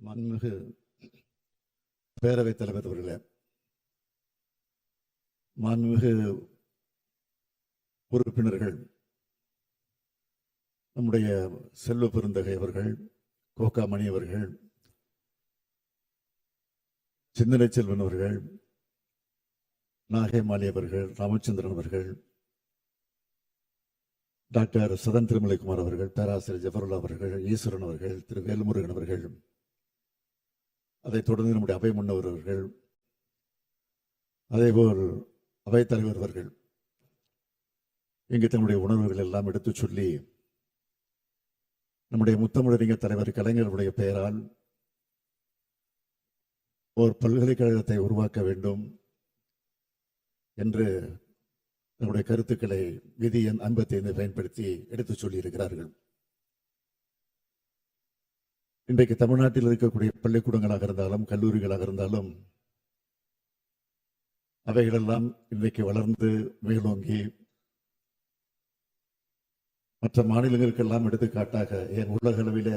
மண்மிகு பேரவைத் தலைவர் அவர்களே மாண்புமிகு உறுப்பினர்கள் நம்முடைய செல்வ பெருந்தகை அவர்கள் கோக்காமணி அவர்கள் சிந்தனை செல்வன் அவர்கள் நாகைமாலி அவர்கள் ராமச்சந்திரன் அவர்கள் டாக்டர் சதன் திருமலைக்குமார் அவர்கள் பேராசிரியர் ஜஃபருல்லா அவர்கள் ஈஸ்வரன் அவர்கள் திரு வேல்முருகன் அவர்கள் அதைத் தொடர்ந்து நம்முடைய அவை முன்னவர் அவர்கள் அதேபோல் அவைத்தலைவர் அவர்கள் இங்கு தன்னுடைய உணர்வுகள் எல்லாம் எடுத்துச் சொல்லி நம்முடைய முத்தமிழறிஞர் தலைவர் கலைஞருடைய பெயரால் ஒரு பல்கலைக்கழகத்தை உருவாக்க வேண்டும் என்று நம்முடைய கருத்துக்களை விதி எண் ஐம்பத்தி ஐந்து பயன்படுத்தி எடுத்துச் சொல்லியிருக்கிறார்கள். இன்றைக்கு தமிழ்நாட்டில் இருக்கக்கூடிய பள்ளிக்கூடங்களாக இருந்தாலும் கல்லூரிகளாக இருந்தாலும் அவைகளெல்லாம் இன்றைக்கு வளர்ந்து மேலோங்கி மற்ற மாநிலங்களுக்கெல்லாம் எடுத்துக்காட்டாக ஏன் உலக அளவில்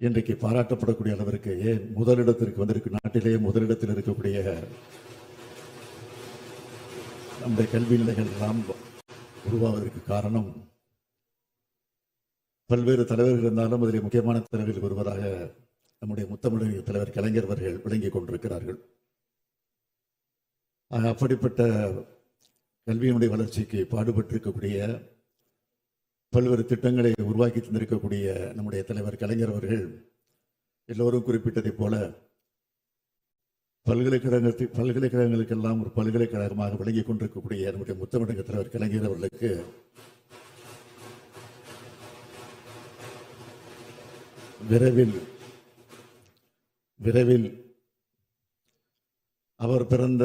இன்றைக்கு பாராட்டப்படக்கூடிய அளவிற்கு ஏன் முதலிடத்திற்கு வந்திருக்கு நாட்டிலேயே முதலிடத்தில் இருக்கக்கூடிய நம்முடைய கல்வி நிலைகள் எல்லாம் உருவாவதற்கு காரணம் பல்வேறு தலைவர்கள் இருந்தாலும் அதில் முக்கியமான தலைவர்கள் ஒருவராக நம்முடைய முத்தமிழ் தலைவர் கலைஞர் அவர்கள் விளங்கிக் கொண்டிருக்கிறார்கள். ஆக அப்படிப்பட்ட கல்வியினுடைய வளர்ச்சிக்கு பாடுபட்டிருக்கக்கூடிய பல்வேறு திட்டங்களை உருவாக்கி தந்திருக்கக்கூடிய நம்முடைய தலைவர் கலைஞர் அவர்கள் எல்லோரும் குறிப்பிட்டதைப் போல பல்கலைக்கழகத்தில் பல்கலைக்கழகங்களுக்கெல்லாம் ஒரு பல்கலைக்கழகமாக விளங்கிக் கொண்டிருக்கக்கூடிய நம்முடைய முத்தமிழக தலைவர் கலைஞர் அவர்களுக்கு விரைவில் விரைவில் அவர் பிறந்த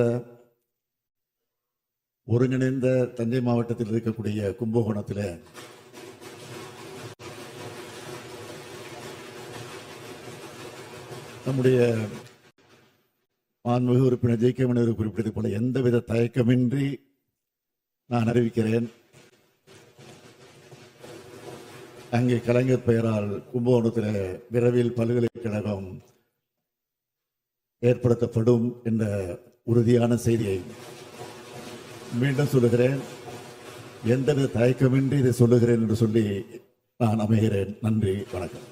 ஒருங்கிணைந்த தஞ்சை மாவட்டத்தில் இருக்கக்கூடிய கும்பகோணத்தில் நம்முடைய மாண்புமிகு உறுப்பினர் ஜெய் கே குறிப்பிட்டது போல எந்தவித தயக்கமின்றி நான் அறிவிக்கிறேன். அங்கே கலைஞர் பெயரால் கும்பகோணத்தில் விரைவில் பல்கலைக்கழகம் ஏற்படுத்தப்படும் என்ற உறுதியான செய்தியை மீண்டும் சொல்லுகிறேன். எந்தவித தயக்கமின்றி இதை சொல்லுகிறேன் என்று சொல்லி நான் அமைகிறேன். நன்றி வணக்கம்.